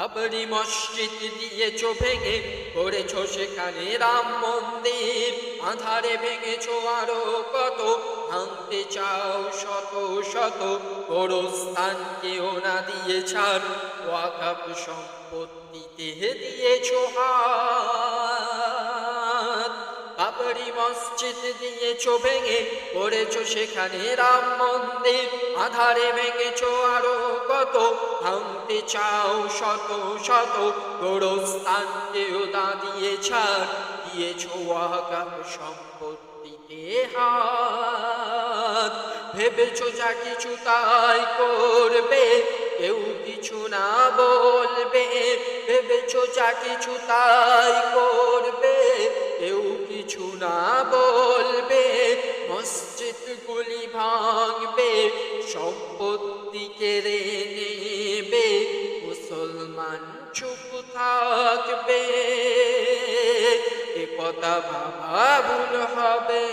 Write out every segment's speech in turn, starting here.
বাবরি মসজিদ দিয়েছ ভেঙে করেছ সেখানে রাম মন্দির। আধারে ভেঙেছ আরও কত, ভাঙতে চাও শত শত। ওর স্থানকে না দিয়ে ছাড় ওয়াকাপ সম্পত্তিতে দিয়েছ হাত মসজিদ দিয়েছ ভেঙে করেছ সেখানে রাম মন্দির। আধারে ভেঙেছ আরও কত, ভাঙতে চাও শত শত, গোরস্থান কেউ দা দিয়ে ছাড়, দিয়েছ ওয়াকাপ সম্পত্তিতে হাত। ভেবেছ যা কিছু তাই করবে, কেউ কিছু না বলবে। ভেবেছ যা কিছু তাই মসজিদ গুলি ভাঙবে সম্পত্তি কেড়ে নেবে, মুসলমান চুপ থাকবে। এ কথা ভাবা ভুল হবে,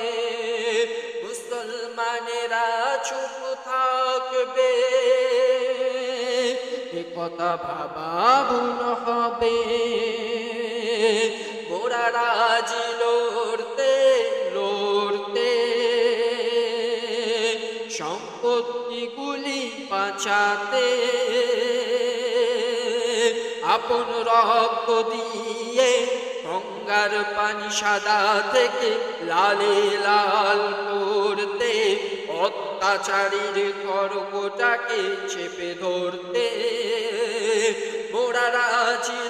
মুসলমানেরা চুপ থাকবে। এ কথা ভাবা ভুল হবে, মোরা রাজি সম্পত্তিগুলি বাঁচাতে আপন রক্ত দিয়ে গঙ্গার পানি সাদা থেকে লালে লাল করতে, অত্যাচারীর খড়গোটাকে চেপে ধরতে। মোড়ারা রাজি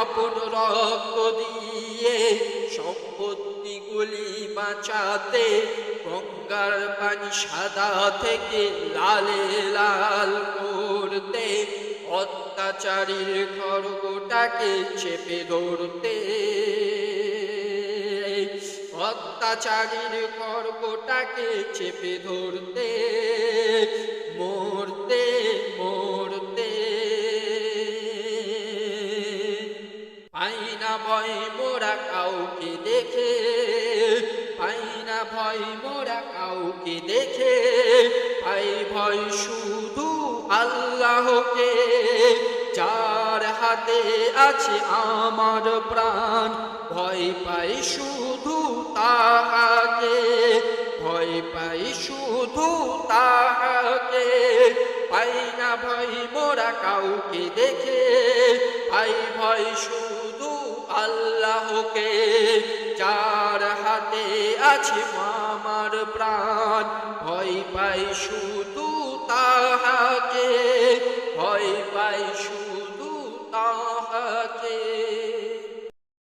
আপন রক্ত দিয়ে সম্পত্তিগুলি বাঁচাতে, গঙ্গার পানি সাদা থেকে লালে লাল করতে, অত্যাচারীর খড়গোটাকে চেপে ধরতে। অত্যাচারীর খড়গোটাকে চেপে ধরতে। পাই না ভয় মোরা কাউকে দেখে পাই না ভয় মোরা কাউকে দেখে পাই ভয় শুধু আল্লাহকে, যার হাতে আছে আমার প্রাণ, ভয় পাই শুধু তাহাকে, ভয় পাই শুধু তাহাকে পাই না ভয় মোরা কাউকে দেখে পাই ভয় শুধু আল্লাহকে চার হাতে আছে আমার প্রাণ। ভয় পাই শুধু তাহাকে ভয় পাই শুধু